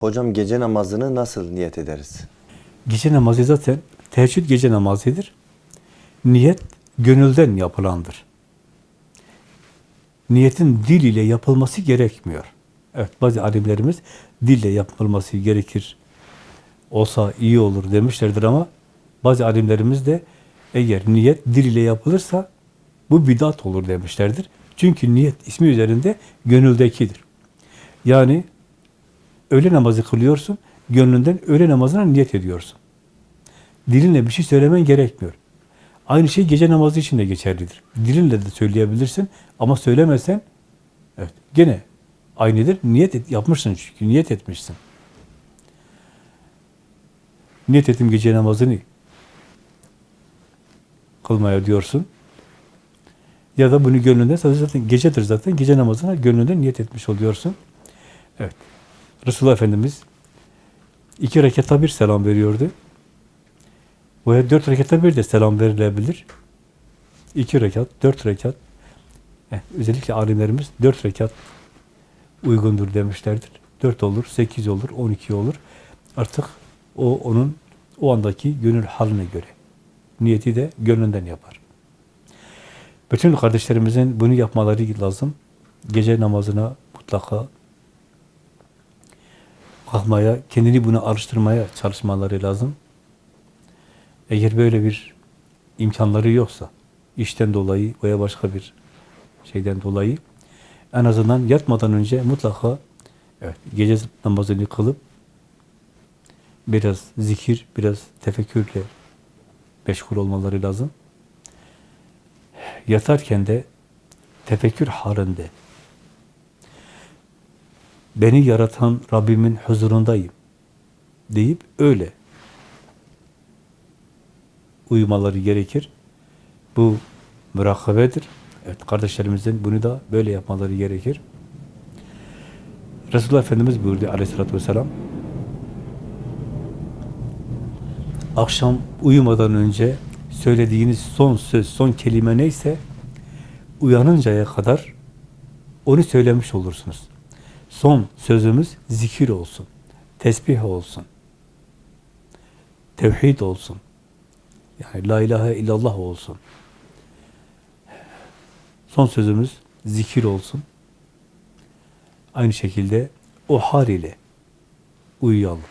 Hocam gece namazını nasıl niyet ederiz? Gece namazı zaten teheccüd gece namazıdır. Niyet gönülden yapılandır. Niyetin dil ile yapılması gerekmiyor. Evet bazı alimlerimiz dille yapılması gerekir. Olsa iyi olur demişlerdir ama bazı alimlerimiz de eğer niyet dil ile yapılırsa bu bidat olur demişlerdir. Çünkü niyet ismi üzerinde gönüldekidir. Yani öğle namazı kılıyorsun, gönlünden öğle namazına niyet ediyorsun. Dilinle bir şey söylemen gerekmiyor. Aynı şey gece namazı için de geçerlidir. Dilinle de söyleyebilirsin ama söylemezsen evet gene aynıdır. Niyet et, yapmışsın çünkü niyet etmişsin. Niyet ettim gece namazını kılmaya diyorsun. Ya da bunu gönlünden sadece zaten gecedir zaten gece namazına gönlünden niyet etmiş oluyorsun. Evet. Resulullah Efendimiz iki rekata bir selam veriyordu. Veya dört rekata bir de selam verilebilir. İki rekat, dört rekat. Eh, özellikle alimlerimiz dört rekat uygundur demişlerdir. Dört olur, sekiz olur, on iki olur. Artık o onun o andaki gönül haline göre. Niyeti de gönlünden yapar. Bütün kardeşlerimizin bunu yapmaları lazım. Gece namazına mutlaka kalkmaya, kendini buna alıştırmaya çalışmaları lazım. Eğer böyle bir imkanları yoksa, işten dolayı veya başka bir şeyden dolayı en azından yatmadan önce mutlaka evet, gece namazını kılıp biraz zikir, biraz tefekkürle meşgul olmaları lazım. Yatarken de tefekkür halinde beni yaratan Rabbimin huzurundayım deyip öyle uyumaları gerekir. Bu mürakabedir. Evet, kardeşlerimizin bunu da böyle yapmaları gerekir. Resulullah Efendimiz buyurdu aleyhissalatü vesselam, akşam uyumadan önce söylediğiniz son söz, son kelime neyse, uyanıncaya kadar onu söylemiş olursunuz. Son sözümüz zikir olsun, tesbih olsun, tevhid olsun. Yani la ilahe illallah olsun. Son sözümüz zikir olsun. Aynı şekilde o hal ile uyuyalım.